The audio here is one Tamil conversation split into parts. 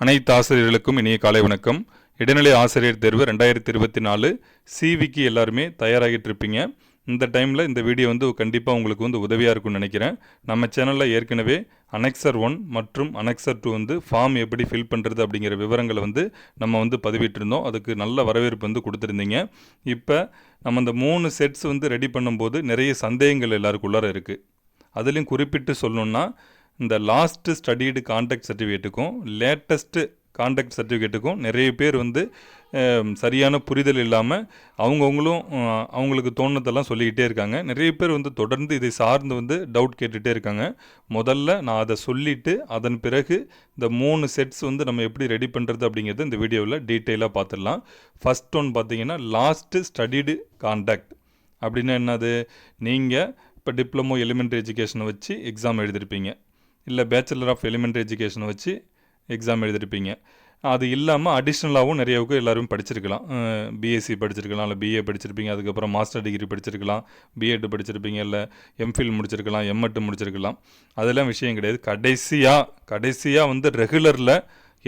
அனைத்து ஆசிரியர்களுக்கும் இனிய காலை வணக்கம். இடைநிலை ஆசிரியர் தேர்வு ரெண்டாயிரத்தி இருபத்தி நாலு சிவிக்கு எல்லாருமே தயாராகிட்டு இருப்பீங்க இந்த டைமில் இந்த வீடியோ வந்து கண்டிப்பாக உங்களுக்கு வந்து உதவியாக இருக்கும்னு நினைக்கிறேன். நம்ம சேனலில் ஏற்கனவே அனெக்சர் ஒன் மற்றும் அனெக்சர் டூ வந்து ஃபார்ம் எப்படி ஃபில் பண்ணுறது அப்படிங்கிற விவரங்களை வந்து நம்ம வந்து பதிவிட்டிருந்தோம். அதுக்கு நல்ல வரவேற்பு வந்து கொடுத்துருந்தீங்க. இப்போ நம்ம இந்த மூணு செட்ஸ் வந்து ரெடி பண்ணும்போது நிறைய சந்தேகங்கள் எல்லாருக்குள்ளார இருக்குது அதுலேயும் குறிப்பிட்டு சொல்லணுன்னா இந்த லாஸ்ட்டு ஸ்டடீடு கான்டாக்ட் சர்டிஃபிகேட்டுக்கும் லேட்டஸ்ட்டு கான்டாக்ட் சர்டிஃபிகேட்டுக்கும் நிறைய பேர் வந்து சரியான புரிதல் இல்லாமல் அவங்கவுங்களும் அவங்களுக்கு தோணுனதெல்லாம் சொல்லிக்கிட்டே இருக்காங்க. நிறைய பேர் வந்து தொடர்ந்து இதை சார்ந்து வந்து டவுட் கேட்டுகிட்டே இருக்காங்க. முதல்ல நான் அதை சொல்லிவிட்டு அதன் பிறகு இந்த மூணு செட்ஸ் வந்து நம்ம எப்படி ரெடி பண்ணுறது அப்படிங்கிறது இந்த வீடியோவில் டீட்டெயிலாக பார்த்துடலாம். ஃபஸ்ட் ஒன் பார்த்தீங்கன்னா லாஸ்ட்டு ஸ்டடீடு கான்டாக்ட் அப்படின்னா என்னது? நீங்கள் இப்போ டிப்ளமோ எலிமெண்ட்ரி எஜுகேஷனை வச்சு எக்ஸாம் எழுதியிருப்பீங்க இல்லை பேச்சுலர் ஆஃப் எலிமெண்ட்ரி எஜுகேஷனை வச்சு எக்ஸாம் எழுதிருப்பீங்க. அது இல்லாமல் அடிஷ்னலாகவும் நிறையவுக்கு எல்லோரும் படிச்சிருக்கலாம். பிஎஸ்சி படிச்சிருக்கலாம் இல்லை பிஏ படிச்சிருப்பீங்க அதுக்கப்புறம் மாஸ்டர் டிகிரி படிச்சிருக்கலாம் பிஎட் படிச்சிருப்பீங்க இல்லை எம்ஃபில் முடிச்சிருக்கலாம் எம்எட் முடிச்சிருக்கலாம். அதெல்லாம் விஷயம் கிடையாது. கடைசியாக கடைசியாக வந்து ரெகுலரில்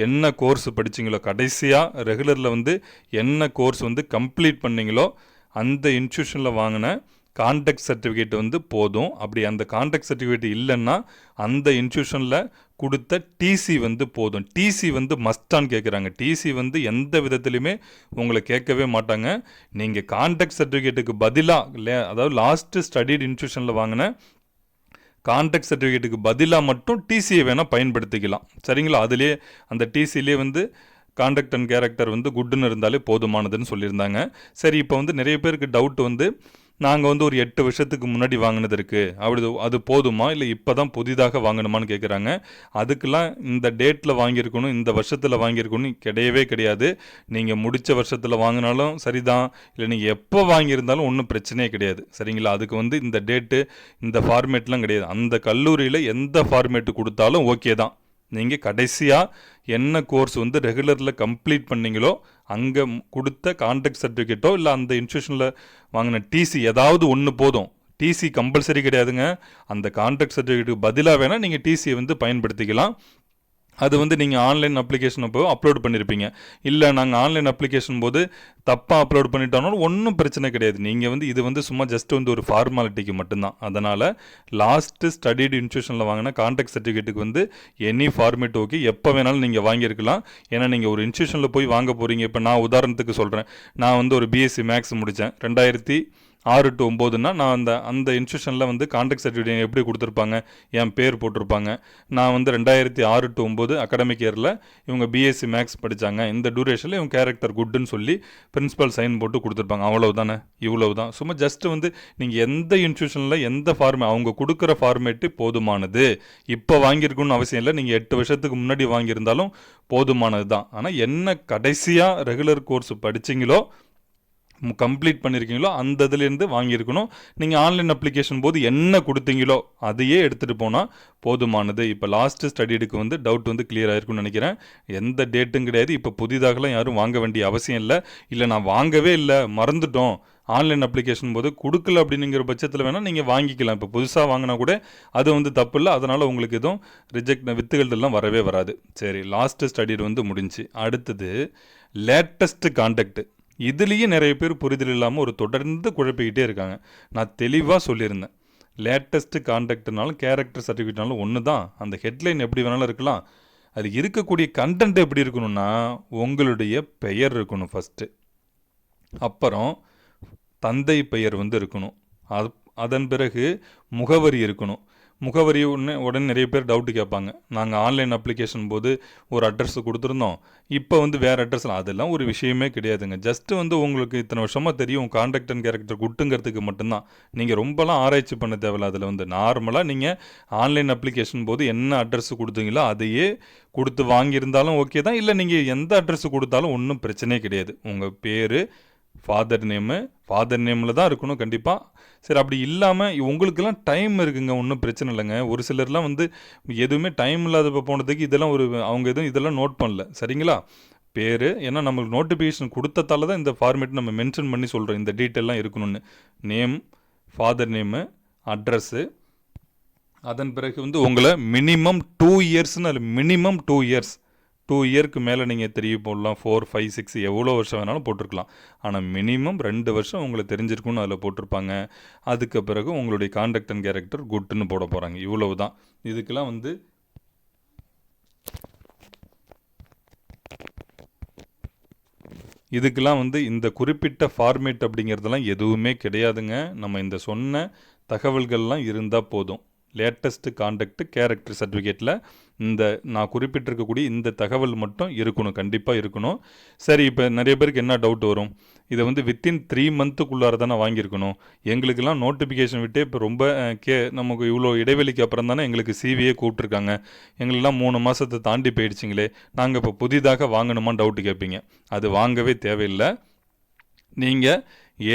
என்ன கோர்ஸ் படிச்சீங்களோ கடைசியாக ரெகுலரில் வந்து என்ன கோர்ஸ் வந்து கம்ப்ளீட் பண்ணிங்களோ அந்த இன்ஸ்டியூஷனில் வாங்கின கான்டாக்ட் சர்டிஃபிகேட் வந்து போதும். அப்படி அந்த கான்டாக்ட் சர்டிஃபிகேட் இல்லைன்னா அந்த இன்ஸ்டியூஷனில் கொடுத்த டிசி வந்து போதும். டிசி வந்து மஸ்டான்னு கேட்குறாங்க டிசி வந்து எந்த விதத்துலையுமே உங்களை கேட்கவே மாட்டாங்க. நீங்கள் கான்டாக்ட் சர்டிஃபிகேட்டுக்கு பதிலாக அதாவது லாஸ்ட்டு ஸ்டடீட் இன்ஸ்டியூஷனில் வாங்கின கான்டாக்ட் சர்டிஃபிகேட்டுக்கு பதிலாக மட்டும் டிசியை வேணால் பயன்படுத்திக்கலாம். சரிங்களா? அதுலேயே அந்த டிசிலே வந்து கான்டக்ட் அண்ட் கேரக்டர் வந்து குட்டுன்னு இருந்தாலே போதுமானதுன்னு சொல்லியிருந்தாங்க. சரி இப்போ வந்து நிறைய பேருக்கு டவுட் வந்து நாங்கள் வந்து ஒரு எட்டு வருஷத்துக்கு முன்னாடி வாங்கினது இருக்குது அப்படி அது போதுமா? இல்லை இப்போ தான் புதிதாக வாங்கணுமான்னு கேட்குறாங்க அதுக்கெல்லாம் இந்த டேட்டில் வாங்கியிருக்கணும் இந்த வருஷத்தில் வாங்கியிருக்கணும் கிடையவே கிடையாது. நீங்கள் முடித்த வருஷத்தில் வாங்கினாலும் சரிதான். இல்லை நீங்கள் எப்போ வாங்கியிருந்தாலும் ஒன்றும் பிரச்சனையே கிடையாது. சரிங்களா? அதுக்கு வந்து இந்த டேட்டு இந்த ஃபார்மேட்லாம் கிடையாது. அந்த கல்லூரியில் எந்த ஃபார்மேட்டு கொடுத்தாலும் ஓகே தான். நீங்கள் கடைசியாக என்ன கோர்ஸ் வந்து ரெகுலரில் கம்ப்ளீட் பண்ணீங்களோ அங்கே கொடுத்த கான்டாக்ட் சர்டிஃபிகேட்டோ இல்லை அந்த இன்ஸ்டியூஷனில் வாங்கின டிசி ஏதாவது ஒன்று போதும். டிசி கம்பல்சரி கிடையாதுங்க. அந்த கான்ட்ராக்ட் சர்டிஃபிகேட்டுக்கு பதிலாக வேணால் நீங்கள் டிசியை வந்து பயன்படுத்திக்கலாம். அது வந்து நீங்கள் ஆன்லைன் அப்ளிகேஷன் அப்போ அப்லோட் பண்ணியிருப்பீங்க இல்லை நாங்கள் ஆன்லைன் அப்ளிகேஷன் போது தப்பாக அப்லோட் பண்ணிட்டோம்னாலும் ஒன்றும் பிரச்சனை கிடையாது. நீங்கள் வந்து இது வந்து சும்மா ஜஸ்ட் வந்து ஒரு ஃபார்மாலிட்டிக்கு மட்டும்தான். அதனால் லாஸ்ட்டு ஸ்டடிடு இன்ஸ்டியூஷனில் வாங்கின கான்டாக்ட் சர்டிஃபிகேட்டுக்கு வந்து எனி ஃபார்மேட் ஓகே எப்போ வேணாலும் நீங்கள் வாங்கியிருக்கலாம். ஏன்னா நீங்கள் ஒரு இன்ஸ்டியூஷனில் போய் வாங்க போகிறீங்க இப்போ நான் உதாரணத்துக்கு சொல்கிறேன் நான் வந்து ஒரு பிஎஸ்சி மேக்ஸ் முடித்தேன் ரெண்டாயிரத்தி ஆறு டு ஒம்போதுன்னா நான் அந்த அந்த இன்ஸ்டியூஷனில் வந்து கான்டாக்ட் சர்டிஃபிகேட் எப்படி கொடுத்துருப்பாங்க என் பேர் போட்டிருப்பாங்க. நான் வந்து ரெண்டாயிரத்தி ஆறு டு ஒம்பது அகாடமிக் இயரில் இவங்க பிஎஸ்சி மேக்ஸ் படித்தாங்க இந்த டூரேஷனில் இவங்க கேரக்டர் குட்டுன்னு சொல்லி பிரின்ஸிபல் சைன் போட்டு கொடுத்துருப்பாங்க. அவ்வளவு தானே இவ்வளவு தான் சும்மா ஜஸ்ட் வந்து நீங்கள் எந்த இன்ஸ்டியூஷனில் எந்த ஃபார்மே அவங்க கொடுக்குற ஃபார்மேட்டு போதுமானது. இப்போ வாங்கியிருக்கணும்னு அவசியம் இல்லை. நீங்கள் எட்டு வருஷத்துக்கு முன்னாடி வாங்கியிருந்தாலும் போதுமானது தான் ஆனால் என்ன கடைசியாக ரெகுலர் கோர்ஸ் படிச்சிங்களோ கம்ப்ளீட் பண்ணியிருக்கீங்களோ அந்த இதுலேருந்து வாங்கியிருக்கணும். நீங்கள் ஆன்லைன் அப்ளிகேஷன் போது என்ன கொடுத்தீங்களோ அதையே எடுத்துகிட்டு போனால் போதுமானது. இப்போ லாஸ்ட்டு ஸ்டடிடுக்கு வந்து டவுட் வந்து கிளியர் ஆயிருக்கும்னு நினைக்கிறேன். எந்த டேட்டும் கிடையாது. இப்போ புதிதாகலாம் யாரும் வாங்க வேண்டிய அவசியம் இல்லை. இல்லை நான் வாங்கவே இல்லை மறந்துட்டோம். ஆன்லைன் அப்ளிகேஷன் போது கொடுக்கல அப்படிங்கிற பட்சத்தில் வேணால் நீங்கள் வாங்கிக்கலாம். இப்போ புதுசாக வாங்கினா கூட அது வந்து தப்பு இல்லை. அதனால் உங்களுக்கு எதுவும் ரிஜெக்ட் வித்துகள்லாம் வரவே வராது. சரி லாஸ்ட்டு ஸ்டடி வந்து முடிஞ்சு. அடுத்தது லேட்டஸ்ட்டு கான்டாக்ட் இதுலேயே நிறைய பேர் புரிதல் இல்லாமல் ஒரு தொடர்ந்து குழப்பிக்கிட்டே இருக்காங்க. நான் தெளிவாக சொல்லியிருந்தேன். லேட்டஸ்ட்டு கான்டாக்ட்னாலும் கேரக்டர் சர்டிஃபிகேட்னாலும் ஒன்று தான் அந்த ஹெட்லைன் எப்படி வேணாலும் இருக்கலாம். அது இருக்கக்கூடிய கண்டென்ட் எப்படி இருக்கணும்னா உங்களுடைய பெயர் இருக்கணும் ஃபஸ்ட்டு அப்புறம் தந்தை பெயர் வந்து இருக்கணும். அது அதன் பிறகு முகவரி இருக்கணும். முகவரி உடனே உடனே நிறைய பேர் டவுட்டு கேட்பாங்க. நாங்கள் ஆன்லைன் அப்ளிகேஷன் போது ஒரு அட்ரஸ் கொடுத்துருந்தோம். இப்போ வந்து வேறு அட்ரஸ் அதெல்லாம் ஒரு விஷயமே கிடையாதுங்க. ஜஸ்ட் வந்து உங்களுக்கு இத்தனை வருஷமாக தெரியும். கான்டாக்ட் அண்ட் கேரக்டர் குட்டுங்கிறதுக்கு மட்டும்தான். நீங்கள் ரொம்பலாம் ஆராய்ச்சி பண்ண தேவையில்ல. அதில் வந்து நார்மலாக நீங்கள் ஆன்லைன் அப்ளிகேஷன் போது என்ன அட்ரஸ் கொடுத்தீங்களோ அதையே கொடுத்து வாங்கியிருந்தாலும் ஓகே தான். இல்லை நீங்கள் எந்த அட்ரஸ் கொடுத்தாலும் ஒன்றும் பிரச்சனையே கிடையாது. உங்கள் பேர் ஃபாதர் நேமு ஃபாதர் நேமில் தான் இருக்கணும் கண்டிப்பாக சரி அப்படி இல்லாமல் உங்களுக்கெல்லாம் டைம் இருக்குங்க ஒன்றும் பிரச்சனை இல்லைங்க. ஒரு சிலர்லாம் வந்து எதுவுமே டைம் இல்லாத போனதுக்கு இதெல்லாம் ஒரு அவங்க எதுவும் இதெல்லாம் நோட் பண்ணல. சரிங்களா? பேர் ஏன்னா நம்மளுக்கு நோட்டிஃபிகேஷன் கொடுத்ததால தான் இந்த ஃபார்மேட் நம்ம மென்ஷன் பண்ணி சொல்கிறோம் இந்த டீட்டெயிலாம் இருக்கணும்னு. நேம் ஃபாதர் நேமு அட்ரஸ்ஸு அதன் பிறகு வந்து உங்களை மினிமம் டூ இயர்ஸ்னு மினிமம் டூ இயர்ஸ் டூ இயர்க்கு மேலே நீங்கள் தெரிய போடலாம் ஃபோர் ஃபைவ் சிக்ஸ் எவ்வளோ வருஷம் வேணாலும் போட்டிருக்கலாம். ஆனால் மினிமம் ரெண்டு வருஷம் உங்களுக்கு தெரிஞ்சிருக்குன்னு அதில் போட்டிருப்பாங்க. அதுக்கு பிறகு உங்களுடைய கான்டக்ட் அண்ட் கேரக்டர் குட்டுன்னு போட போகிறாங்க இவ்வளவு தான் இதுக்கெல்லாம் வந்து இதுக்கெல்லாம் வந்து இந்த குறிப்பிட்ட ஃபார்மேட் அப்படிங்கிறதெல்லாம் எதுவுமே கிடையாதுங்க. நம்ம இந்த சொன்ன தகவல்கள்லாம் இருந்தால் போதும். லேட்டஸ்ட்டு காண்டக்ட்டு கேரக்டர் சர்டிஃபிகேட்டில் இந்த நான் குறிப்பிட்டிருக்கக்கூடிய இந்த தகவல் மட்டும் இருக்கணும் கண்டிப்பாக இருக்கணும். சரி இப்போ நிறைய பேருக்கு என்ன டவுட் வரும்? இதை வந்து வித்தின் த்ரீ மந்த்துக்குள்ளார தானே வாங்கியிருக்கணும். எங்களுக்கெல்லாம் நோட்டிஃபிகேஷன் விட்டே இப்போ ரொம்ப கே நமக்கு இவ்வளோ இடைவெளிக்கு அப்புறம் தானே எங்களுக்கு சிவியே கூப்பிட்ருக்காங்க எங்களெல்லாம் மூணு மாதத்தை தாண்டி போயிடுச்சிங்களே. நாங்கள் இப்போ புதிதாக வாங்கணுமான்னு டவுட்டு கேட்பீங்க. அது வாங்கவே தேவையில்லை. நீங்கள்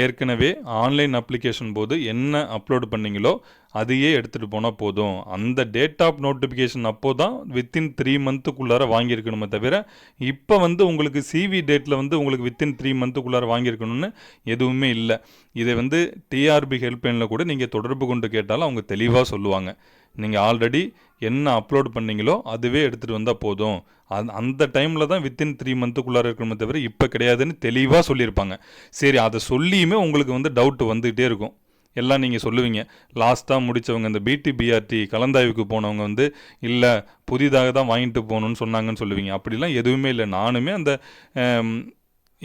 ஏற்கனவே ஆன்லைன் அப்ளிகேஷன் போது என்ன அப்லோடு பண்ணீங்களோ அதையே எடுத்துகிட்டு போனால் போதும். அந்த டேட் ஆஃப் நோட்டிஃபிகேஷன் அப்போது தான் வித்தின் த்ரீ மந்த்துக்குள்ளார வாங்கியிருக்கணுமே தவிர இப்போ வந்து உங்களுக்கு சிவி டேட்டில் வந்து உங்களுக்கு வித்தின் த்ரீ மந்த்துக்குள்ளார வாங்கியிருக்கணும்னு எதுவுமே இல்லை. இதை வந்து டிஆர்பி ஹெல்ப்லைனில் கூட நீங்கள் தொடர்பு கொண்டு கேட்டாலும் அவங்க தெளிவாக சொல்லுவாங்க. நீங்கள் ஆல்ரெடி என்ன அப்லோட் பண்ணீங்களோ அதுவே எடுத்துகிட்டு வந்தால் போதும். அந் அந்த டைமில் தான் வித்தின் த்ரீ மந்த்துக்குள்ளார இருக்கணுமே தவிர இப்போ கிடையாதுன்னு தெளிவாக சொல்லியிருப்பாங்க. சரி அதை சொல்லியுமே உங்களுக்கு வந்து டவுட் வந்துக்கிட்டே இருக்கும். எல்லாம் நீங்கள் சொல்லுவீங்க. லாஸ்ட்டாக முடித்தவங்க இந்த பிடி பிஆர்டி கலந்தாய்வுக்கு போனவங்க வந்து இல்லை புதிதாக தான் வாங்கிட்டு போகணுன்னு சொன்னாங்கன்னு சொல்லுவீங்க. அப்படிலாம் எதுவுமே இல்லை. நானுமே அந்த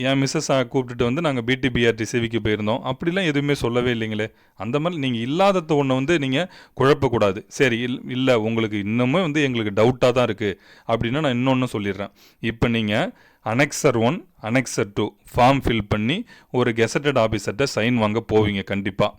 என் மிஸ்ஸஸ் கூப்பிட்டுட்டு வந்து நாங்கள் பிடி பிஆர்டி சிவிக்கு போயிருந்தோம். அப்படிலாம் எதுவுமே சொல்லவே இல்லைங்களே. அந்த மாதிரி நீங்கள் இல்லாதத ஒன்று வந்து நீங்கள் குழப்பக்கூடாது. சரி இல் இல்லை உங்களுக்கு இன்னுமே வந்து எங்களுக்கு டவுட்டாக தான் இருக்குது அப்படின்னா நான் இன்னொன்று சொல்லிடுறேன். இப்போ நீங்கள் annexure one annexure two form fill பண்ணி ஒரு கெசட்டட் ஆஃபீஸர்கிட்ட சைன் வாங்க போவீங்க கண்டிப்பாக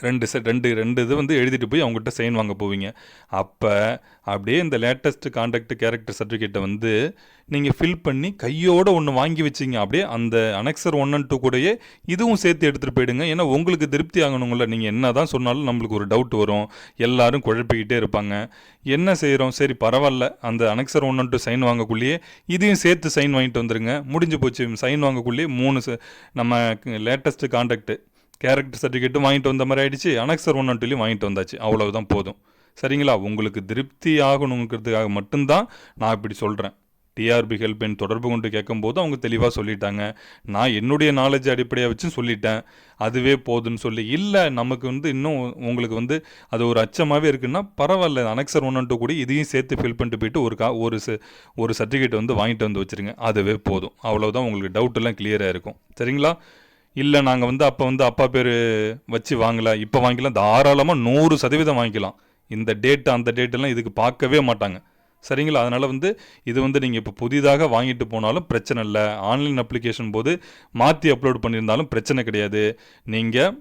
ரெண்டு செட் ரெண்டு ரெண்டு இது வந்து எழுதிட்டு போய் அவங்ககிட்ட சைன் வாங்க போவீங்க. அப்போ அப்படியே இந்த லேட்டஸ்ட் கான்டாக்ட் கேரக்டர் சர்டிஃபிகேட்டை வந்து நீங்கள் ஃபில் பண்ணி கையோடு ஒன்று வாங்கி வச்சிங்க. அப்படியே அந்த அனெக்சர் ஒன் அண்ட் டூ கூடயே இதுவும் சேர்த்து எடுத்துகிட்டு போயிடுங்க. ஏன்னா உங்களுக்கு திருப்தி ஆகணுங்கள நீங்கள் என்ன தான் சொன்னாலும் நம்மளுக்கு ஒரு டவுட் வரும். எல்லாரும் குழப்பிக்கிட்டே இருப்பாங்க. என்ன செய்கிறோம் சரி பரவாயில்ல. அந்த annexure one and two sign வாங்கக்குள்ளேயே இதையும் சேர்த்து சைன் வாங்கிட்டு வந்துருங்க. முடிஞ்சு போச்சு. சைன் வாங்கக்குள்ளேயே மூணு ச- நம்ம லேட்டஸ்ட் கான்டாக்ட் கேரக்டர் சர்டிஃபிகேட்டும் வாங்கிட்டு வந்த மாதிரி ஆயிடுச்சு. அனக்சர் ஒன் அன்ட்டுலையும் வாங்கிட்டு வந்தாச்சு. அவ்வளவுதான் போதும். சரிங்களா? உங்களுக்கு திருப்தி ஆகணுங்கிறதுக்காக மட்டும்தான் நான் இப்படி சொல்கிறேன் டிஆர்பி ஹெல்ப்லைன் தொடர்பு கொண்டு கேட்கும்போது அவங்க தெளிவாக சொல்லிட்டாங்க. நான் என்னுடைய நாலேஜ் அடிப்படையாக வச்சு சொல்லிட்டேன். அதுவே போதுன்னு சொல்லி. இல்லை நமக்கு வந்து இன்னும் உங்களுக்கு வந்து அது ஒரு அச்சமாகவே இருக்குன்னா பரவாயில்ல. அனெக்சர் ஒன் டூ கூட இதையும் சேர்த்து ஃபில் பண்ணிட்டு போயிட்டு ஒரு கா ஒரு ச- ஒரு சர்டிஃபிகேட் வந்து வாங்கிட்டு வந்து வச்சுருங்க. அதுவே போதும். அவ்வளோதான் உங்களுக்கு டவுட் எல்லாம் கிளியராக இருக்கும். சரிங்களா? இல்லை நாங்கள் வந்து அப்போ வந்து அப்பா பேர் வச்சு வாங்கல. இப்போ வாங்கிக்கலாம். தாராளமாக நூறு சதவீதம் வாங்கிக்கலாம். இந்த டேட் அந்த டேட்டெல்லாம் இதுக்கு பார்க்கவே மாட்டாங்க. சரிங்களா? அதனால் வந்து இது வந்து நீங்கள் இப்போ புதிதாக வாங்கிட்டு போனாலும் பிரச்சனை இல்லை. ஆன்லைன் அப்ளிகேஷன் போது மாற்றி அப்லோட் பண்ணியிருந்தாலும் பிரச்சனை கிடையாது. நீங்கள்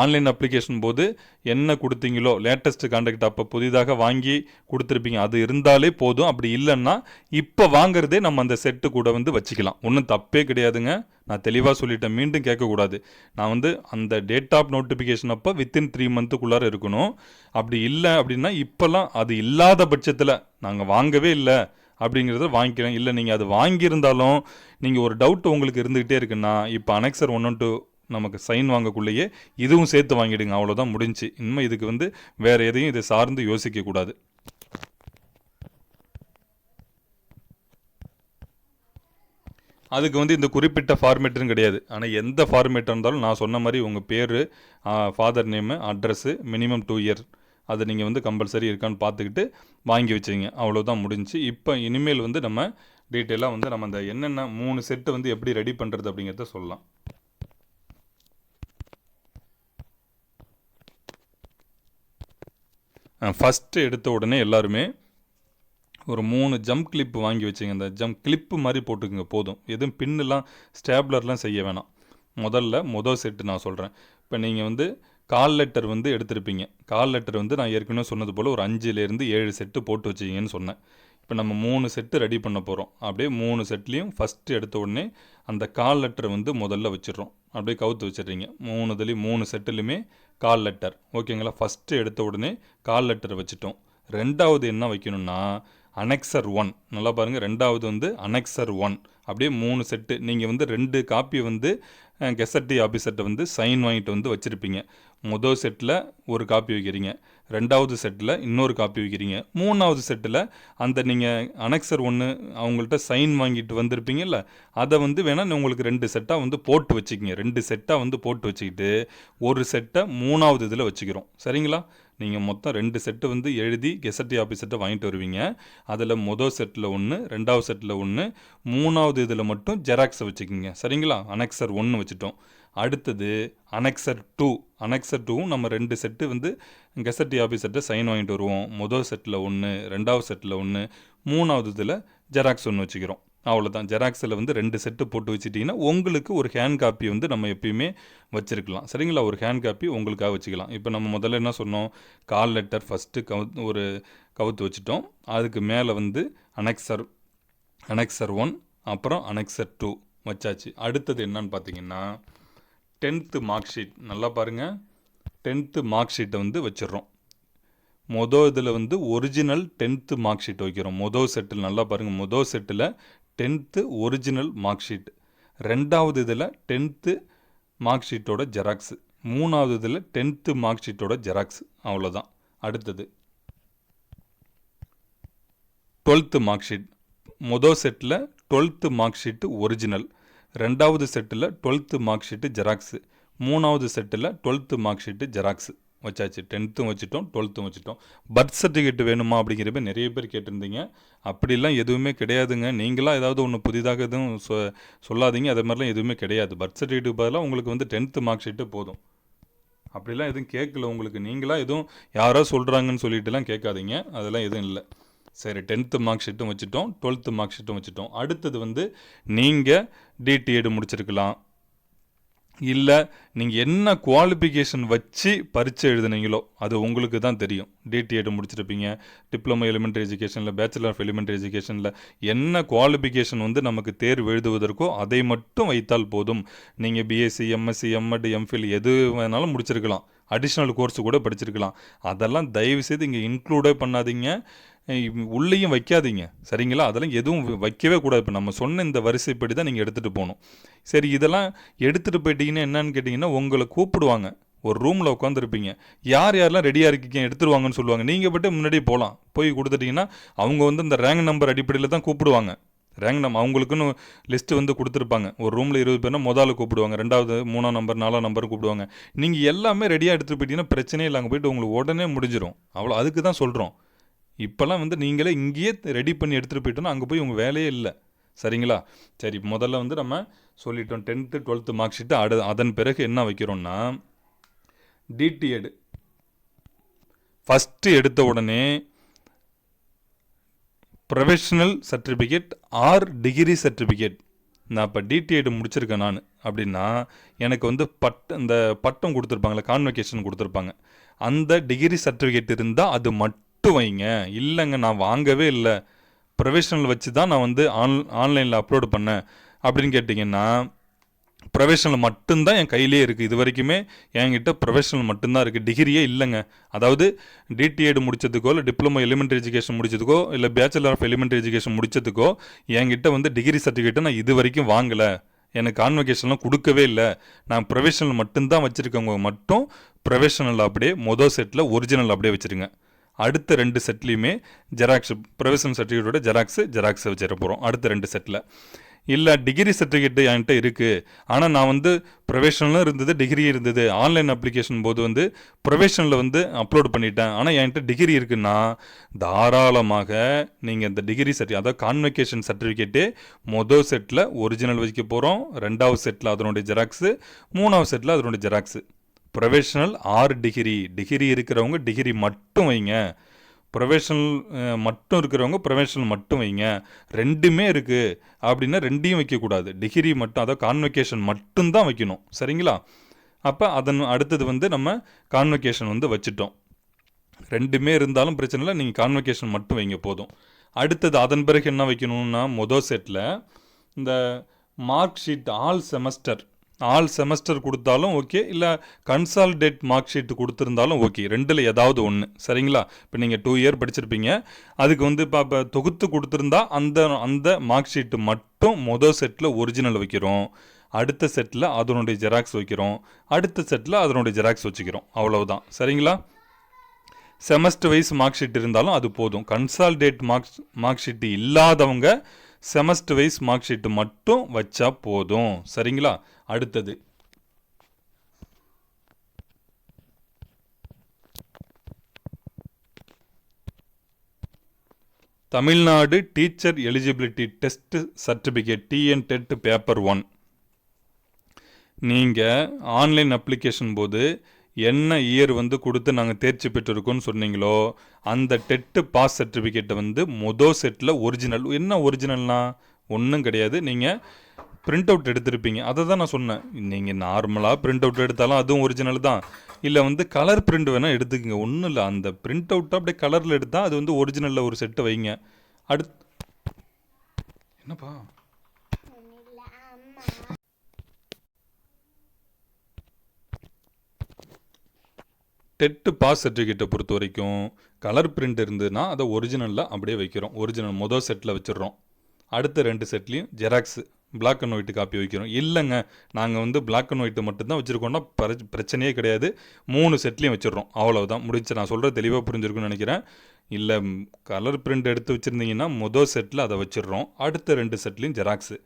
ஆன்லைன் அப்ளிகேஷன் போது என்ன கொடுத்தீங்களோ லேட்டஸ்ட் கான்டாக்ட் அப்போ புதிதாக வாங்கி கொடுத்துருப்பீங்க. அது இருந்தாலே போதும். அப்படி இல்லைன்னா இப்போ வாங்குறதே நம்ம அந்த செட்டு கூட வந்து வச்சுக்கலாம். ஒன்றும் தப்பே கிடையாதுங்க. நான் தெளிவாக சொல்லிட்டேன். மீண்டும் கேட்கக்கூடாது. நான் வந்து அந்த டேட் ஆஃப் நோட்டிஃபிகேஷன் அப்போ வித்தின் த்ரீ மந்த்துக்குள்ளார இருக்கணும். அப்படி இல்லை அப்படின்னா இப்போல்லாம் அது இல்லாத பட்சத்தில் நாங்கள் வாங்கவே இல்லை அப்படிங்கிறத வாங்கிக்கிறேன். இல்லை நீங்கள் அது வாங்கியிருந்தாலும் நீங்கள் ஒரு டவுட் உங்களுக்கு இருந்துக்கிட்டே இருக்குன்னா இப்போ அனெக்சர் ஒன் டூ oh நமக்கு சைன் வாங்கக்குள்ளேயே இதுவும் சேர்த்து வாங்கிடுங்க. அவ்வளோதான் முடிஞ்சு. இனிமே இதுக்கு வந்து வேறு எதையும் இதை சார்ந்து யோசிக்கக்கூடாது அதுக்கு வந்து இந்த குறிப்பிட்ட ஃபார்மேட்டுன்னு கிடையாது. ஆனால் எந்த ஃபார்மேட்டாக இருந்தாலும் நான் சொன்ன மாதிரி உங்கள் பேர் father name address minimum two year அதை நீங்கள் வந்து கம்பல்சரி இருக்கான்னு பார்த்துக்கிட்டு வாங்கி வச்சிங்க. அவ்வளோதான் முடிஞ்சு. இப்போ இனிமேல் வந்து நம்ம டீட்டெயிலாக வந்து நம்ம அந்த என்னென்ன மூணு செட்டு வந்து எப்படி ரெடி பண்ணுறது அப்படிங்கிறத சொல்லலாம். ஃபஸ்ட்டு எடுத்த உடனே எல்லாருமே ஒரு மூணு ஜம்ப் கிளிப் வாங்கி வச்சுங்க. அந்த ஜம்ப் கிளிப்பு மாதிரி போட்டுக்குங்க போதும். எதுவும் பின்னெல்லாம் ஸ்டேப்லர்லாம் செய்ய வேணாம். முதல்ல மொதல் செட்டு நான் சொல்கிறேன் இப்போ நீங்கள் வந்து கால் லெட்டர் வந்து எடுத்திருப்பீங்க. கால் லெட்டர் வந்து நான் ஏற்கனவே சொன்னது போல் ஒரு அஞ்சுலேருந்து ஏழு செட்டு போட்டு வச்சிங்கன்னு சொன்னேன். இப்போ நம்ம மூணு செட்டு ரெடி பண்ண போகிறோம் அப்படியே மூணு செட்லேயும் ஃபஸ்ட்டு எடுத்த உடனே அந்த கால் லெட்டர் வந்து முதல்ல வச்சிடுறோம். அப்படியே கவுத்து வச்சிடுறீங்க. மூணு இதுலேயும் மூணு செட்டுலையுமே கால் லெட்டர் ஓகேங்களா ஃபஸ்ட்டு எடுத்த உடனே கால் லெட்டர் வச்சுட்டோம். ரெண்டாவது என்ன வைக்கணும்னா அனெக்சர் ஒன் நல்லா பாருங்கள் ரெண்டாவது வந்து அனெக்சர் ஒன் அப்படியே மூணு செட்டு நீங்கள் வந்து ரெண்டு காப்பி வந்து கெசட்டி ஆஃபீஸர்கிட்ட வந்து சைன் வாங்கிட்டு வந்து வச்சுருப்பீங்க. முதல் செட்டில் ஒரு காப்பி வைக்கிறீங்க. ரெண்டாவது செட்டில் இன்னொரு காப்பி வைக்கிறீங்க. மூணாவது செட்டில் அந்த நீங்கள் அனெக்சர் ஒன்று அவங்கள்ட்ட சைன் வாங்கிட்டு வந்திருப்பீங்கல்ல அதை வந்து வேணால் உங்களுக்கு ரெண்டு செட்டாக வந்து போட்டு வச்சுக்கிங்க. ரெண்டு செட்டாக வந்து போட்டு வச்சுக்கிட்டு ஒரு செட்டை மூணாவது இதில் வச்சுக்கிறோம். சரிங்களா? நீங்கள் மொத்தம் ரெண்டு செட்டு வந்து எழுதி கெசட்டி ஆஃபீஸர்கிட்ட வாங்கிட்டு வருவீங்க. அதில் மொதல் செட்டில் ஒன்று ரெண்டாவது செட்டில் ஒன்று மூணாவது இதில் மட்டும் ஜெராக்ஸை வச்சுக்கிங்க. சரிங்களா? அனெக்சர் ஒன்று வச்சுட்டோம். அடுத்தது அனெக்சர் டூ அனெக்சர் டூவும் நம்ம ரெண்டு செட்டு வந்து கெசட்டி ஆஃபீஸர்கிட்ட சைன் வாங்கிட்டு வருவோம். மொதல் செட்டில் ஒன்று ரெண்டாவது செட்டில் ஒன்று மூணாவது இதில் ஜெராக்ஸ் ஒன்று வச்சுக்கிறோம். அவ்வளோதான் ஜெராக்ஸில் வந்து ரெண்டு செட்டு போட்டு வச்சுட்டிங்கன்னா உங்களுக்கு ஒரு ஹேண்ட் காப்பி வந்து நம்ம எப்பயுமே வச்சுருக்கலாம். சரிங்களா? ஒரு ஹேண்ட் காப்பி உங்களுக்காக வச்சுக்கலாம். இப்போ நம்ம முதல்ல என்ன சொன்னோம்? கால் லெட்டர் ஃபஸ்ட்டு கவு ஒரு கவுத்து வச்சுட்டோம். அதுக்கு மேலே வந்து அனெக்சர் அனெக்சர் ஒன் அப்புறம் அனெக்சர் டூ வச்சாச்சு. அடுத்தது என்னன்னு பார்த்தீங்கன்னா டென்த்து மார்க் ஷீட் நல்லா பாருங்கள் டென்த்து மார்க் ஷீட்டை வந்து வச்சிடுறோம். மொதல் இதில் வந்து ஒரிஜினல் டென்த்து மார்க் ஷீட் வைக்கிறோம். மொதல் செட்டில் நல்லா பாருங்கள் மொதல் செட்டில் டென்த்து ஒரிஜினல் மார்க் ஷீட். ரெண்டாவது இதில் டென்த்து மார்க் ஷீட்டோட ஜெராக்ஸு. மூணாவது இதில் டென்த்து மார்க் ஷீட்டோட ஜெராக்ஸ். அவ்வளோதான் அடுத்தது. Twelfth mark sheet. மொதல் செட்டில் டுவெல்த்து மார்க் ஷீட்டு ஒரிஜினல். ரெண்டாவது செட்டில் டுவெல்த்து மார்க் ஷீட்டு ஜெராக்ஸு. மூணாவது செட்டில் டுவெல்த்து மார்க் ஷீட்டு ஜெராக்ஸு. வச்சாச்சு. டென்த்தும் வச்சுட்டோம் டுவெல்த்தும் வச்சுட்டோம். பர்த் சர்டிஃபிகேட் வேணுமா அப்படிங்கிறப்ப நிறைய பேர் கேட்டிருந்தீங்க. அப்படிலாம் எதுவுமே கிடையாதுங்க. நீங்களாக ஏதாவது ஒன்று புதிதாக எதுவும் சொ சொல்லாதீங்க. அது மாதிரிலாம் எதுவுமே கிடையாது. பர்த் சர்டிஃபிகேட் பதிலாக உங்களுக்கு வந்து டென்த்து மார்க் ஷீட்டு போதும். அப்படிலாம் எதுவும் கேட்கல உங்களுக்கு. நீங்களாக எதுவும் யாரோ சொல்கிறாங்கன்னு சொல்லிட்டுலாம் கேட்காதீங்க. அதெல்லாம் எதுவும் இல்லை. சரி டென்த்து மார்க் ஷீட்டும் வச்சுட்டோம் டுவெல்த்து மார்க் ஷீட்டும் வச்சுட்டோம். அடுத்தது வந்து நீங்கள் டிடிஎட் முடிச்சிருக்கலாம். இல்லை நீங்கள் என்ன குவாலிஃபிகேஷன் வச்சு பரீட்சை எழுதுனீங்களோ அது உங்களுக்கு தான் தெரியும். டிடிஎட் முடிச்சிருப்பீங்க டிப்ளமோ எலிமெண்ட்ரி எஜுகேஷனில் பேச்சுலர் ஆஃப் எலிமெண்ட்ரி எஜுகேஷனில் என்ன குவாலிஃபிகேஷன் வந்து நமக்கு தேர்வு எழுதுவதற்கோ அதை மட்டும் வைத்தால் போதும். நீங்கள் பிஎஸ்சி எம்எஸ்சி எம்எட் எம்ஃபில் எது வேணாலும் முடிச்சிருக்கலாம். அடிஷ்னல் கோர்ஸ் கூட படிச்சிருக்கலாம். அதெல்லாம் தயவு செய்து இங்கே இன்க்ளூடே பண்ணாதீங்க. உள்ளேயும் வைக்காதீங்க. சரிங்களா? அதெல்லாம் எதுவும் வைக்கவே கூடாது. இப்போ நம்ம சொன்ன இந்த வரிசைப்படி தான் நீங்கள் எடுத்துகிட்டு போகணும். சரி இதெல்லாம் எடுத்துகிட்டு போயிட்டீங்கன்னா என்னன்னு கேட்டிங்கன்னா உங்களை கூப்பிடுவாங்க. ஒரு ரூமில் உட்காந்துருப்பீங்க யார் யாரெல்லாம் ரெடியாக இருக்கீங்க எடுத்துருவாங்கன்னு சொல்லுவாங்க. நீங்கள் பட்டு முன்னாடியே போகலாம். போய் கொடுத்துட்டிங்கன்னா அவங்க வந்து இந்த ரேங்க் நம்பர் அடிப்படையில் தான் கூப்பிடுவாங்க. ரேங்க் நம்பர் அவங்களுக்குன்னு லிஸ்ட்டு வந்து கொடுத்துருப்பாங்க. ஒரு ரூமில் இருபது பேர்னா முதல்ல கூப்பிடுவாங்க. ரெண்டாவது மூணாம் நம்பர் நாலாம் நம்பர் கூப்பிடுவாங்க. நீங்கள் எல்லாமே ரெடியாக எடுத்துகிட்டு போயிட்டீங்கன்னா பிரச்சனையே இல்லை அங்கே போயிட்டு உங்களுக்கு உடனே முடிஞ்சிடும் அவ்வளோ அதுக்கு தான் சொல்கிறோம் இப்போல்லாம் வந்து நீங்களே இங்கேயே ரெடி பண்ணி எடுத்துகிட்டு போயிட்டோன்னா அங்கே போய் உங்கள் வேலையே இல்லை. சரிங்களா? சரி முதல்ல வந்து நம்ம சொல்லிட்டோம் டென்த்து டுவெல்த்து மார்க் ஷீட்டு அடு அதன் பிறகு என்ன வைக்கிறோம்னா டிடிஎடு ஃபஸ்ட்டு எடுத்த உடனே professional certificate or degree certificate நான் இப்போ டிடிஎட் முடிச்சிருக்கேன் நான். அப்படின்னா எனக்கு வந்து பட் இந்த பட்டம் கொடுத்துருப்பாங்களே கான்வெகேஷன் கொடுத்துருப்பாங்க. அந்த டிகிரி சர்டிஃபிகேட் இருந்தால் அது மட்டும் வைங்க. இல்லைங்க நான் வாங்கவே இல்லை. ப்ரொஃபஷனல் வச்சு தான் நான் வந்து ஆன் ஆன்லைனில் அப்லோடு பண்ணேன். அப்படின்னு கேட்டிங்கன்னா ப்ரொஃபஷனல் மட்டும்தான் என் கையிலே இருக்குது இது வரைக்குமே என்கிட்ட ப்ரொஃபஷனல் மட்டும்தான் இருக்குது டிகிரியே இல்லைங்க. அதாவது டிடிஎட் முடிச்சதுக்கோ இல்லை டிப்ளமோ எலிமெண்ட்ரி எஜுகேஷன் முடிச்சதுக்கோ இல்லை பேச்சுலர் ஆஃப் எலிமெண்ட்ரி எஜுகேஷன் முடிச்சதுக்கோ என்கிட்ட வந்து டிகிரி சர்டிஃபிகேட்டை நான் இது வரைக்கும் வாங்கலை. எனக்கு கான்வெகேஷன்லாம் கொடுக்கவே இல்லை. நான் ப்ரொஃபஷனல் மட்டும்தான் வச்சுருக்கவங்க மட்டும் ப்ரொஃபஷனல் அப்படியே மொதல் செட்டில் ஒரிஜினல் அப்படியே வச்சுருங்க. அடுத்த ரெண்டு செட்லேயுமே ஜெராக்ஸ் ப்ரொவிஷன் சர்டிஃபிகேட்டோட ஜெராக்ஸு ஜெராக்ஸை வச்சிட போகிறோம் அடுத்த ரெண்டு செட்டில் இல்லை டிகிரி சர்டிஃபிகேட்டு என்கிட்ட இருக்குது ஆனால் நான் வந்து ப்ரொஃபஷனலும் இருந்தது டிகிரி இருந்தது. ஆன்லைன் அப்ளிகேஷன் போது வந்து ப்ரொவேஷனில் வந்து அப்லோட் பண்ணிட்டேன். ஆனால் என்கிட்ட டிகிரி இருக்குன்னா தாராளமாக நீங்கள் இந்த டிகிரி சர்டி அதாவது கான்வெகேஷன் சர்டிஃபிகேட்டே மொதல் செட்டில் ஒரிஜினல் வைக்க போகிறோம் ரெண்டாவது செட்டில் அதனுடைய ஜெராக்ஸு மூணாவது செட்டில் அதனுடைய ஜெராக்ஸு ப்ரொஃபஷனல் ஆறு டிகிரி டிகிரி இருக்கிறவங்க டிகிரி மட்டும் வைங்க. ப்ரொஃபஷனல் மட்டும் இருக்கிறவங்க ப்ரொஃபஷனல் மட்டும் வைங்க. ரெண்டுமே இருக்குது அப்படின்னா ரெண்டையும் வைக்கக்கூடாது. டிகிரி மட்டும் அதாவது கான்வெகேஷன் மட்டும்தான் வைக்கணும். சரிங்களா? அப்போ அதன் அடுத்தது வந்து நம்ம கான்வெகேஷன் வந்து வச்சுட்டோம். ரெண்டுமே இருந்தாலும் பிரச்சனை இல்லை. நீங்கள் கான்வெகேஷன் மட்டும் வைங்க போதும். அடுத்தது அதன் பிறகு என்ன வைக்கணும்னா மொதல் செட்டில் இந்த mark sheet all semester all semester கொடுத்தாலும் ஓகே இல்லை கன்சால்டேட் மார்க் ஷீட் கொடுத்துருந்தாலும் ஓகே. ரெண்டில் ஏதாவது ஒன்று சரிங்களா? இப்போ நீங்கள் டூ இயர் படிச்சிருப்பீங்க. அதுக்கு வந்து இப்போ இப்போ தொகுத்து கொடுத்துருந்தா அந்த அந்த மார்க் ஷீட்டு மட்டும் மொதல் செட்டில் ஒரிஜினல் வைக்கிறோம். அடுத்த செட்டில் அதனுடைய ஜெராக்ஸ் வைக்கிறோம். அடுத்த செட்டில் அதனுடைய ஜெராக்ஸ் வச்சுக்கிறோம். அவ்வளவுதான். சரிங்களா? செமஸ்டர் வைஸ் மார்க் ஷீட் இருந்தாலும் அது போதும். கன்சால்டேட் மார்க் மார்க் ஷீட் இல்லாதவங்க செமஸ்டர் வைஸ் மார்க் ஷீட்டு மட்டும் வச்சா போதும். சரிங்களா? அடுத்தது. Tamil Nadu teacher eligibility test certificate TN TET paper one நீங்கள் ஆன்லைன் அப்ளிகேஷன் போது என்ன இயர் வந்து கொடுத்து நாங்கள் தேர்ச்சி பெற்றிருக்கோம்னு சொன்னீங்களோ அந்த டெட்டு பாஸ் சர்டிஃபிகேட்டை வந்து மொதல் செட்டில் ஒரிஜினல் என்ன ஒரிஜினல்னா ஒன்றும் கிடையாது. நீங்கள் பிரிண்ட் அவுட் எடுத்திருப்பீங்க. அதை தான் நான் சொன்னேன். நீங்கள் நார்மலாக பிரிண்ட் அவுட் எடுத்தாலும் அதுவும் ஒரிஜினல் தான். இல்லை வந்து கலர் பிரிண்ட் வேணால் எடுத்துக்கோங்க. ஒன்றும் இல்லை. அந்த பிரிண்ட் அவுட்டை அப்படியே கலரில் எடுத்தால் அது வந்து ஒரிஜினலில் ஒரு செட்டு வைங்க. அடுத் என்னப்பா? டெட்டு பாஸ் சர்டிஃபிகேட்டை பொறுத்த வரைக்கும் கலர் பிரிண்ட் இருந்ததுன்னா அதை ஒரிஜினலில் அப்படியே வைக்கிறோம். ஒரிஜினல் மொதல் செட்டில் வச்சிடுறோம். அடுத்த ரெண்டு செட்லேயும் xerox black and white copy வைக்கிறோம். இல்லைங்க நாங்கள் வந்து பிளாக் அண்ட் ஒயிட்டு மட்டும்தான் வச்சுருக்கோம்னா பிரச்சனையே கிடையாது. மூணு செட்லேயும் வச்சிடுறோம். அவ்வளோதான் முடிச்சு நான் சொல்கிற தெளிவாக புரிஞ்சிருக்குன்னு நினைக்கிறேன். இல்லை கலர் பிரிண்ட் எடுத்து வச்சுருந்தீங்கன்னா மொதல் செட்டில் அதை வச்சிடுறோம். அடுத்த ரெண்டு செட்லேயும் ஜெராக்ஸு.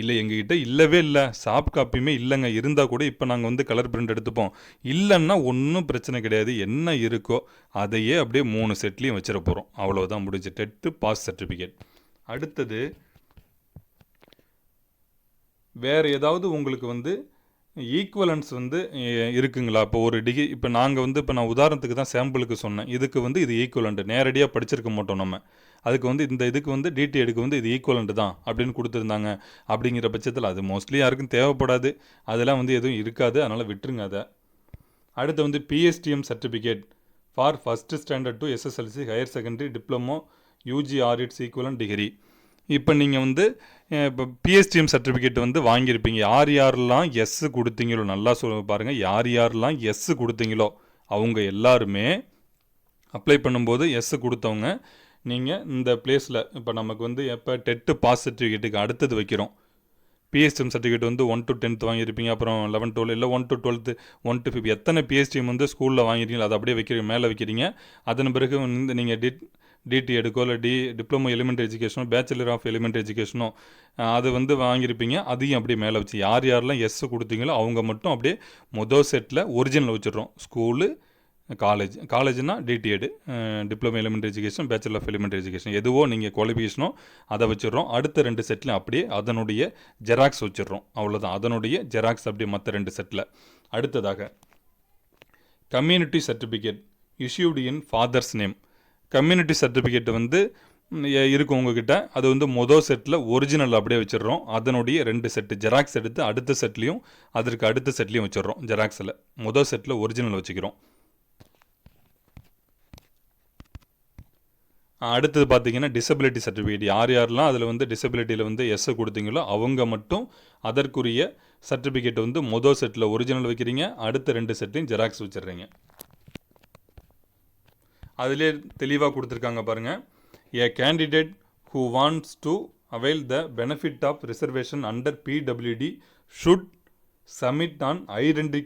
இல்லை எங்ககிட்ட இல்லவே இல்லை. சாஃப்ட் காப்பியுமே இல்லைங்க. இருந்தால் கூட இப்போ நாங்கள் வந்து கலர் பிரிண்ட் எடுத்துப்போம். இல்லைன்னா ஒன்றும் பிரச்சனை கிடையாது. என்ன இருக்கோ அதையே அப்படியே மூணு செட்லேயும் வச்சிட போகிறோம் அவ்வளோதான் முடிஞ்சு. டெட்டு பாஸ் சர்டிஃபிகேட் அடுத்தது வேறு ஏதாவது உங்களுக்கு வந்து ஈக்குவலன்ஸ் வந்து இருக்குங்களா? இப்போ ஒரு டிகிரி இப்போ நாங்கள் வந்து இப்போ நான் உதாரணத்துக்கு தான் சாம்பிளுக்கு சொன்னேன். இதுக்கு வந்து இது ஈக்குவலண்ட் நேரடியாக படிச்சிருக்க மாட்டோம் நம்ம. அதுக்கு வந்து இந்த இதுக்கு வந்து டிடிஎடுக்கு வந்து இது ஈக்குவலண்ட் தான் அப்படின்னு கொடுத்துருந்தாங்க. அப்படிங்கிற பட்சத்தில் அது மோஸ்ட்லி யாருக்கும் தேவைப்படாது. அதெல்லாம் வந்து எதுவும் இருக்காது. அதனால் விட்டுருங்க அதை. அடுத்து வந்து PSTM certificate for first standard to SSLC higher secondary diploma UG or its equivalent degree இப்போ நீங்கள் வந்து இப்போ பிஎஸ்டிஎம் சர்டிஃபிகேட் வந்து வாங்கியிருப்பீங்க. யார் யாரெல்லாம் எஸ் கொடுத்தீங்களோ நல்லா சொல் பாருங்கள் யார் யாரெல்லாம் எஸ் கொடுத்தீங்களோ அவங்க எல்லாருமே அப்ளை பண்ணும்போது எஸ் கொடுத்தவங்க நீங்கள் இந்த பிளேஸில் இப்போ நமக்கு வந்து எப்போ டெட்டு பாஸ் சர்டிஃபிகேட்டுக்கு அடுத்தது வைக்கிறோம். பிஎஸ்டிஎம் சர்டிஃபிகேட் வந்து ஒன் டு டென்த் வாங்கியிருப்பீங்க அப்புறம் லெவன் டுவெல் இல்லை one to twelfth one to fifth எத்தனை பிஎஸ்டிஎம் வந்து ஸ்கூலில் வாங்கிருக்கீங்களோ அதை அப்படியே வைக்கிறீங்க மேலே வைக்கிறீங்க. அதன் பிறகு வந்து நீங்கள் டி டிடி எடுக்கோ இல்லை டி டிப்ளமோ எலிமெண்ட்ரி எஜுகேஷனோ பேச்சுலர் ஆஃப் எலிமெண்ட்ரி எஜுகேஷனோ அது வந்து வாங்கியிருப்பீங்க அதையும் அப்படியே மேலே வச்சு யார் யாரெல்லாம் எஸ் கொடுத்தீங்களோ அவங்க மட்டும் அப்படியே மொதல் செட்டில் ஒரிஜினல் வச்சிடுறோம். School college காலேஜ்னா DTEd diploma elementary education bachelor of elementary education எதுவோ நீங்கள் குவாலிஃபிகேஷனோ அதை வச்சிடுறோம். அடுத்த ரெண்டு செட்லையும் அப்படியே அதனுடைய ஜெராக்ஸ் வச்சிடுறோம். அவ்வளோதான் அதனுடைய ஜெராக்ஸ் அப்படியே மற்ற ரெண்டு செட்டில் அடுத்ததாக community certificate issued in father's name community certificate வந்து இருக்கும் உங்ககிட்ட. அது வந்து மொதல் செட்டில் ஒரிஜினல் அப்படியே வச்சிடுறோம். அதனுடைய ரெண்டு செட்டு ஜெராக்ஸ் எடுத்து அடுத்த செட்லேயும் அதற்கு அடுத்த செட்லேயும் வச்சிடுறோம். ஜெராக்ஸில் மொதல் செட்டில் ஒரிஜினல் வச்சுக்கிறோம். அடுத்தது பார்த்தீங்கன்னா டிசபிலிட்டி சர்டிஃபிகேட் யார் யாரெல்லாம் அதில் வந்து டிசபிலிட்டியில் வந்து எஸ்ஸை கொடுத்தீங்களோ அவங்க மட்டும் அதற்குரிய சர்டிஃபிகேட் வந்து மொதல் செட்டில் ஒரிஜினல் வைக்கிறீங்க. அடுத்த ரெண்டு செட்டையும் ஜெராக்ஸ் வச்சிடுறீங்க. அதிலே தெளிவாக கொடுத்துருக்காங்க பாருங்கள் a candidate who wants to avail the benefit of reservation under PWD should submit an identity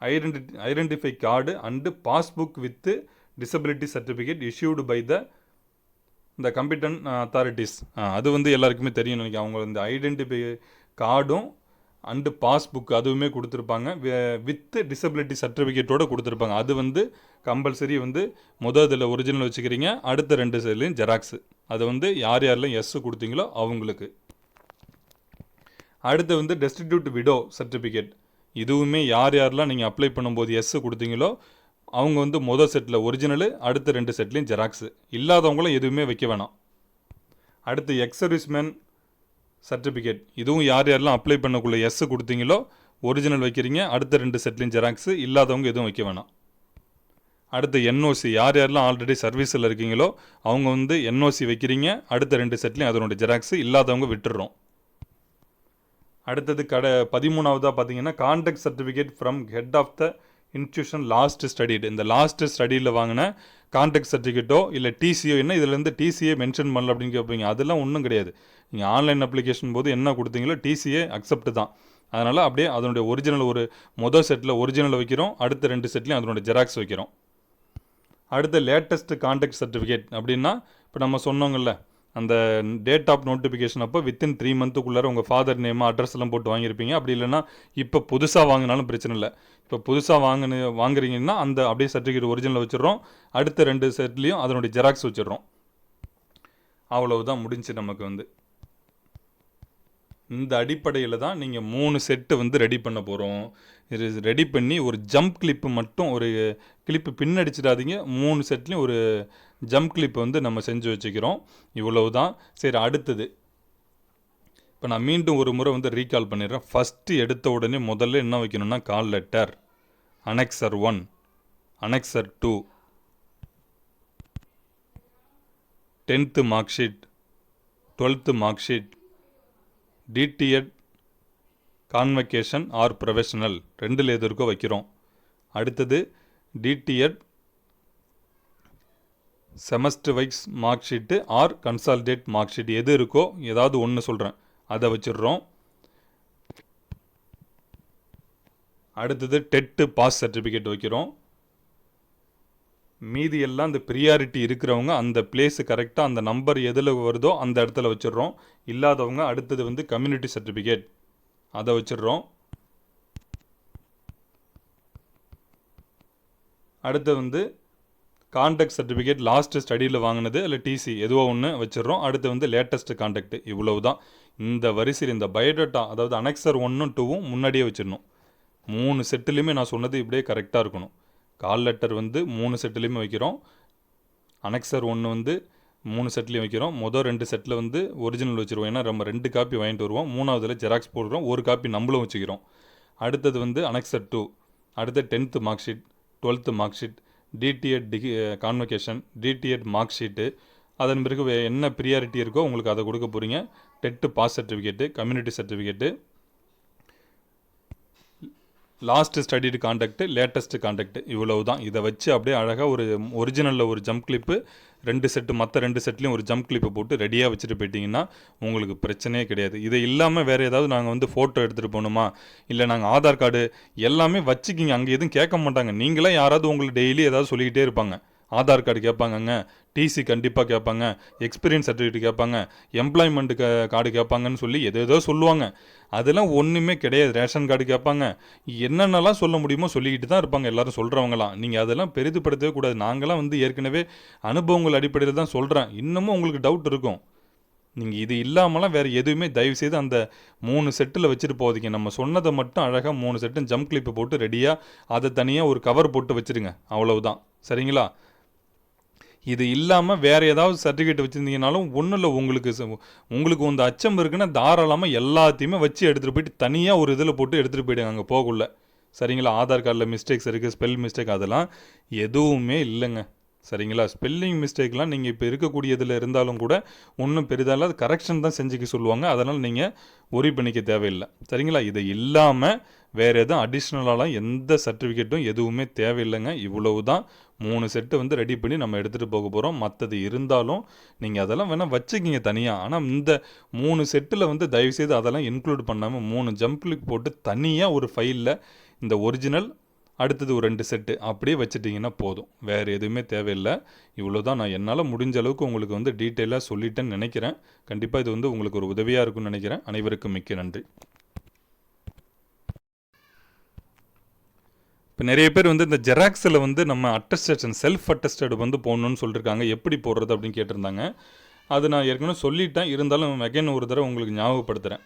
identity identify card and passbook with disability certificate issued by the இந்த கம்பிட்டன் அத்தாரிட்டிஸ் அது வந்து எல்லாருக்குமே தெரியும் நினைக்கிறேன். அவங்க இந்த ஐடென்டிஃபை கார்டும் அண்டு பாஸ்புக் அதுவுமே கொடுத்துருப்பாங்க. வித் டிசபிலிட்டி சர்டிஃபிகேட்டோட கொடுத்துருப்பாங்க. அது வந்து கம்பல்சரி வந்து முதல் இதில் ஒரிஜினல் வச்சுக்கிறீங்க. அடுத்த ரெண்டு சைட்லையும் ஜெராக்ஸு அது வந்து யார் யாரெல்லாம் எஸ் கொடுத்தீங்களோ அவங்களுக்கு. அடுத்து வந்து டெஸ்டிடியூட் விடோ சர்டிஃபிகேட் இதுவுமே யார் யாரெல்லாம் நீங்கள் அப்ளை பண்ணும்போது எஸ் கொடுத்தீங்களோ அவங்க வந்து மொதல் செட்டில் ஒரிஜினலு அடுத்த ரெண்டு செட்லேயும் ஜெராக்ஸு இல்லாதவங்களும் எதுவுமே வைக்க வேணாம். அடுத்து எக்ஸ் சர்வீஸ்மேன் சர்டிஃபிகேட் இதுவும் யார் யாரெல்லாம் அப்ளை பண்ணக்குள்ள எஸ் கொடுத்தீங்களோ ஒரிஜினல் வைக்கிறீங்க அடுத்த ரெண்டு செட்லையும் ஜெராக்ஸு இல்லாதவங்க எதுவும் வைக்க வேணாம். அடுத்து என்ஓசி யார் யாரெல்லாம் ஆல்ரெடி சர்வீஸில் இருக்கீங்களோ அவங்க வந்து என்ஓசி வைக்கிறீங்க அடுத்த ரெண்டு செட்லையும் அதனுடைய ஜெராக்ஸு இல்லாதவங்க விட்டுடுறோம் அடுத்தது கடை பதிமூணாவதாக பார்த்தீங்கன்னா contact certificate from head of the institution last studied இந்த லாஸ்ட் ஸ்டடியில் வாங்கின கான்டாக்ட் சர்டிஃபிகேட்டோ இல்லை டிசியோ என்ன இதுலேருந்து டிசிஏ மென்ஷன் பண்ணல அப்படின்னு கேட்பீங்க அதெல்லாம் ஒன்றும் கிடையாது. நீங்கள் ஆன்லைன் அப்ளிகேஷன் போது என்ன கொடுத்தீங்களோ டிசிஏ அக்செப்ட் தான். அதனால் அப்படியே அதனுடைய ஒரிஜினல் ஒரு மொதல் செட்டில் ஒரிஜினல் வைக்கிறோம். அடுத்த ரெண்டு செட்லையும் அதனுடைய ஜெராக்ஸ் வைக்கிறோம். அடுத்த லேட்டஸ்ட் கான்டாக்ட் சர்டிஃபிகேட் அப்படின்னா இப்போ நம்ம சொன்னோங்கல்ல அந்த டேட் ஆஃப் நோட்டிஃபிகேஷன் அப்போ வித்தின் த்ரீ மந்த்துக்குள்ளார உங்கள் ஃபாதர் நேம் அட்ரஸ் எல்லாம் போட்டு வாங்கியிருப்பீங்க. அப்படி இல்லைன்னா இப்போ புதுசாக வாங்கினாலும் பிரச்சனை இல்லை. இப்போ புதுசாக வாங்கினு வாங்குறீங்கன்னா அந்த அப்படியே சர்டிஃபிகேட் ஒரிஜினல் வச்சிடுறோம். அடுத்த ரெண்டு செட்லேயும் அதனுடைய ஜெராக்ஸ் வச்சிடுறோம். அவ்வளவுதான் முடிஞ்சு நமக்கு வந்து. இந்த அடிப்படையில் தான் நீங்கள் மூணு செட்டு வந்து ரெடி பண்ண போகிறோம் இது ரெடி பண்ணி ஒரு ஜம்ப் கிளிப்பு மட்டும் ஒரு கிளிப்பு பின்னடிச்சிடாதீங்க. மூணு செட்லேயும் ஒரு ஜம்ப் கிளிப் வந்து நம்ம செஞ்சு வச்சுக்கிறோம். இவ்வளவு தான் சரி அடுத்தது. இப்போ நான் மீண்டும் ஒரு முறை வந்து ரீகால் பண்ணிடுறேன். ஃபஸ்ட்டு எடுத்த உடனே முதல்ல என்ன வைக்கணும்னா call letter annexure one annexure two tenth mark sheet twelfth mark sheet DTEd convocation or professional ரெண்டில் எது இருக்கோ வைக்கிறோம். அடுத்தது DTEd semester wise mark sheet or consolidated mark sheet எது இருக்கோ ஏதாவது ஒன்று சொல்கிறேன் அதை வச்சிடுறோம். அடுத்தது டெட்டு பாஸ் சர்டிஃபிகேட் வைக்கிறோம். மீதி எல்லாம் அந்த ப்ரியாரிட்டி இருக்கிறவங்க அந்த பிளேஸு கரெக்டாக அந்த நம்பர் எதில் வருதோ அந்த இடத்துல வச்சிடுறோம். இல்லாதவங்க அடுத்தது வந்து கம்யூனிட்டி சர்டிஃபிகேட் அதை வச்சிடுறோம். அடுத்து வந்து கான்டாக்ட் சர்டிஃபிகேட் லாஸ்ட்டு ஸ்டடியில் வாங்கினது இல்லை டிசி எதுவோ ஒன்று வச்சிடுறோம். அடுத்து வந்து லேட்டஸ்ட் கான்டாக்ட் இவ்வளவு தான் இந்த வரிசையில் இந்த பயோடேட்டா அதாவது அனெக்சர் ஒன்றும் டூவும் முன்னாடியே வச்சிடணும். மூணு செட்டுலேயுமே நான் சொன்னது இப்படியே கரெக்டாக இருக்கணும். கால் லெட்டர் வந்து மூணு செட்டுலேயுமே வைக்கிறோம். அனெக்சர் ஒன்று வந்து மூணு செட்லேயும் வைக்கிறோம். மொதல் ரெண்டு செட்டில் வந்து ஒரிஜினல் வச்சுருவோம். ஏன்னா நம்ம ரெண்டு காப்பி வாங்கிட்டு வருவோம். மூணாவதில் ஜெராக்ஸ் போடுறோம். ஒரு காப்பி நம்மளும் வச்சுக்கிறோம். அடுத்தது வந்து அனெக்சர் டூ. அடுத்து tenth mark sheet twelfth mark sheet DTEd degree convocation DTEd mark sheet. அதன் பிறகு என்ன ப்ரியாரிட்டி இருக்கோ உங்களுக்கு அதை கொடுக்க போகிறீங்க TET pass certificate community certificate. Last studied conduct latest conduct இவ்வளவு தான். இதை வச்சு அப்படியே அழகாக ஒரு ஒரிஜினலில் ஒரு ஜம்ப் கிளிப்பு ரெண்டு செட்டு மற்ற ரெண்டு செட்லேயும் ஒரு ஜம்ப் கிளிப்பை போட்டு ரெடியாக வச்சுட்டு போயிட்டீங்கன்னா உங்களுக்கு பிரச்சனையே கிடையாது. இதை இல்லாமல் வேறு ஏதாவது நாங்கள் வந்து ஃபோட்டோ எடுத்துகிட்டு போகணுமா? இல்லை நாங்கள் ஆதார் கார்டு எல்லாமே வச்சுக்கிங்க. அங்கே எதுவும் கேட்க மாட்டாங்க. நீங்களே யாராவது உங்களுக்கு டெய்லி ஏதாவது சொல்லிக்கிட்டே இருப்பாங்க. ஆதார் கார்டு கேட்பாங்கங்க. டிசி கண்டிப்பாக கேட்பாங்க. எக்ஸ்பீரியன்ஸ் சர்டிஃபிகேட் கேட்பாங்க. எம்ப்ளாய்மெண்ட் கார்டு கேட்பாங்கன்னு சொல்லி எதோ சொல்லுவாங்க. அதெல்லாம் ஒன்றுமே கிடையாது. ரேஷன் கார்டு கேட்பாங்க. என்னென்னலாம் சொல்ல முடியுமோ சொல்லிக்கிட்டு தான் இருப்பாங்க. எல்லாரும் சொல்கிறவங்களாம் நீங்கள் அதெல்லாம் பெரிதுபடுத்தவே கூடாது. நாங்களாம் வந்து ஏற்கனவே அனுபவங்கள் அடிப்படையில் தான் சொல்கிறேன் இன்னமும் உங்களுக்கு டவுட் இருக்கும். நீங்கள் இது இல்லாமலாம் வேறு எதுவுமே தயவு செய்து அந்த மூணு செட்டில் வச்சுட்டு போதீங்க நம்ம சொன்னதை மட்டும் அழகாக மூணு செட்டும் ஜம்ப் கிளிப்பு போட்டு ரெடியாக அதை தனியாக ஒரு கவர் போட்டு வச்சுருங்க. அவ்வளவுதான். சரிங்களா? இது இல்லாமல் வேறு ஏதாவது சர்டிஃபிகேட் வச்சுருந்தீங்கனாலும் ஒன்றும் இல்லை உங்களுக்கு ச- உங்களுக்கு வந்து அச்சம் இருக்குன்னா தாராளமாக எல்லாத்தையுமே வச்சு எடுத்துகிட்டு போயிட்டு தனியாக ஒரு இதில் போட்டு எடுத்துகிட்டு போயிடுங்க அங்கே போகக்குள்ள சரிங்களா? ஆதார் கார்டில் மிஸ்டேக்ஸ் இருக்குது ஸ்பெல் மிஸ்டேக் அதெல்லாம் எதுவுமே இல்லைங்க. சரிங்களா? ஸ்பெல்லிங் மிஸ்டேக்லாம் நீங்கள் இப்போ இருக்கக்கூடியதில் இருந்தாலும் கூட ஒன்றும் பெரிதாக அது கரெக்ஷன் தான் செஞ்சுக்க சொல்லுவாங்க. அதனால் நீங்கள் ஒரி பண்ணிக்க தேவையில்லை. சரிங்களா? இது இல்லாமல் வேறு எதுவும் அடிஷ்னலாலாம் எந்த சர்டிஃபிகேட்டும் எதுவுமே தேவையில்லைங்க. இவ்வளவு தான் மூணு செட்டு வந்து ரெடி பண்ணி நம்ம எடுத்துகிட்டு போக போகிறோம் மற்றது இருந்தாலும் நீங்கள் அதெல்லாம் வேணால் வச்சுக்கிங்க தனியாக ஆனால் இந்த மூணு செட்டில் வந்து தயவுசெய்து அதெல்லாம் இன்க்ளூட் பண்ணாமல் மூணு ஜம்ப் போட்டு தனியாக ஒரு ஃபைலில் இந்த ஒரிஜினல் அடுத்தது ஒரு ரெண்டு செட்டு அப்படியே வச்சுட்டிங்கன்னா போதும். வேறு எதுவுமே தேவையில்லை. இவ்வளோ தான் நான் என்னால் முடிஞ்ச அளவுக்கு உங்களுக்கு வந்து டீட்டெயிலாக சொல்லிட்டேன்னு நினைக்கிறேன். கண்டிப்பாக இது வந்து உங்களுக்கு ஒரு உதவியாக இருக்கும்னு நினைக்கிறேன். அனைவருக்கும் மிக்க நன்றி. இப்போ நிறைய பேர் வந்து இந்த ஜெராக்ஸில் வந்து நம்ம அட்டஸ்டேஷன் செல்ஃப் அட்டஸ்டட் வந்து போடணும்னு சொல்லியிருக்காங்க எப்படி போடுறது அப்படின்னு கேட்டிருந்தாங்க. அது நான் ஏற்கனவே சொல்லிட்டேன். இருந்தாலும் அகைன் ஒரு தடவை உங்களுக்கு ஞாபகப்படுத்துகிறேன்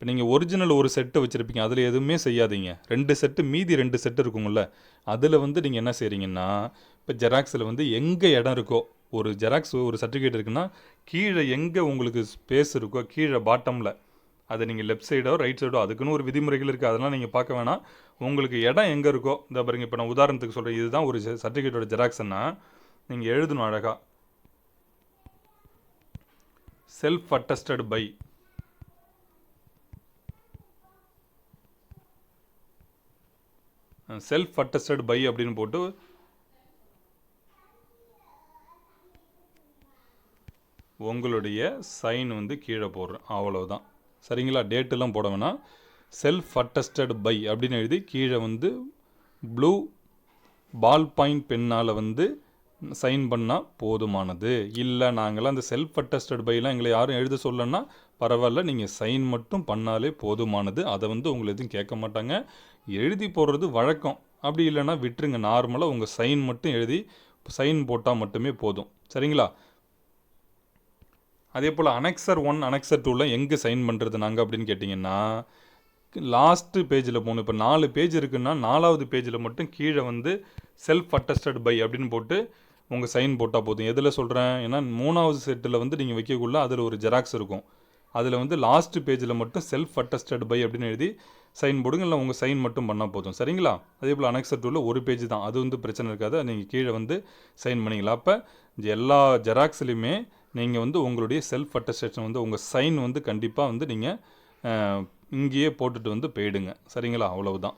இப்போ நீங்கள் ஒரிஜினல் ஒரு செட்டு வச்சுருப்பீங்க. அதில் எதுவுமே செய்யாதீங்க. ரெண்டு செட்டு மீதி ரெண்டு செட்டு இருக்குங்கள்ல அதில் வந்து நீங்கள் என்ன செய்கிறீங்கன்னா இப்போ ஜெராக்ஸில் வந்து எங்கே இடம் இருக்கோ ஒரு ஜெராக்ஸ் ஒரு சர்டிஃபிகேட் இருக்குன்னா கீழே எங்கே உங்களுக்கு ஸ்பேஸ் இருக்கோ கீழே பாட்டமில் அதை நீங்கள் லெஃப்ட் சைடோ ரைட் சைடோ அதுக்குன்னு ஒரு விதிமுறைகள் இருக்குது அதெல்லாம் நீங்கள் பார்க்க வேணாம். உங்களுக்கு இடம் எங்கே இருக்கோ இந்த பாருங்க இப்போ நான் உதாரணத்துக்கு சொல்கிறேன் இதுதான் ஒரு சர்டிஃபிகேட்டோட ஜெராக்ஸ்னா நீங்கள் எழுதணும் அழகாக self attested by self attested by அப்படின்னு போட்டு உங்களுடைய சைன் வந்து கீழே போடுறேன். அவ்வளோதான் சரிங்களா? டேட்டெல்லாம் போட வேணாம். செல்ஃப் அட்டஸ்டட் பை அப்படின்னு எழுதி கீழே வந்து ப்ளூ பால் பாயிண்ட் பென்னால் வந்து சைன் பண்ணால் போதுமானது. இல்லை நாங்களாம் அந்த செல்ஃப் அட்டஸ்டட் பைலாம் எங்களை யாரும் எழுத சொல்லன்னா பரவாயில்ல நீங்கள் சைன் மட்டும் பண்ணாலே போதுமானது. அதை வந்து உங்களை எதுவும் கேட்க மாட்டாங்க. எழுதி போடுறது வழக்கம். அப்படி இல்லைன்னா விட்டுருங்க. நார்மலாக உங்கள் சைன் மட்டும் எழுதி சைன் போட்டால் மட்டுமே போதும். சரிங்களா? அதே போல் அனெக்சர் ஒன் அனெக்சர் டூவில் எங்கே சைன் பண்ணுறது நாங்கள் அப்படின்னு கேட்டிங்கன்னா லாஸ்ட்டு பேஜில் போகணும். இப்போ நாலு பேஜ் இருக்குன்னா நாலாவது பேஜில் மட்டும் கீழே வந்து செல்ஃப் அட்டஸ்டட் பை அப்படின்னு போட்டு உங்கள் சைன் போட்டால் போதும். எதில் சொல்கிறேன் ஏன்னா மூணாவது செட்டில் வந்து நீங்கள் வைக்கக்குள்ள அதில் ஒரு ஜெராக்ஸ் இருக்கும். அதில் வந்து லாஸ்ட் பேஜில் மட்டும் செல்ஃப் அட்டஸ்டட் பை அப்படின்னு எழுதி சைன் போடுங்க இல்லை உங்கள் சைன் மட்டும் பண்ணால் போதும். சரிங்களா? அதே போல் அனெக்சர் டூவில் ஒரு பேஜ் தான். அது வந்து பிரச்சனை இருக்காது. நீங்கள் கீழே வந்து சைன் பண்ணிங்களா? அப்போ எல்லா ஜெராக்ஸ்லையுமே நீங்கள் வந்து உங்களுடைய செல்ஃப் அட்டஸ்டேஷன் வந்து உங்கள் சைன் வந்து கண்டிப்பாக வந்து நீங்கள் இங்கேயே போட்டுட்டு வந்து போயிடுங்க. சரிங்களா? அவ்வளவுதான்.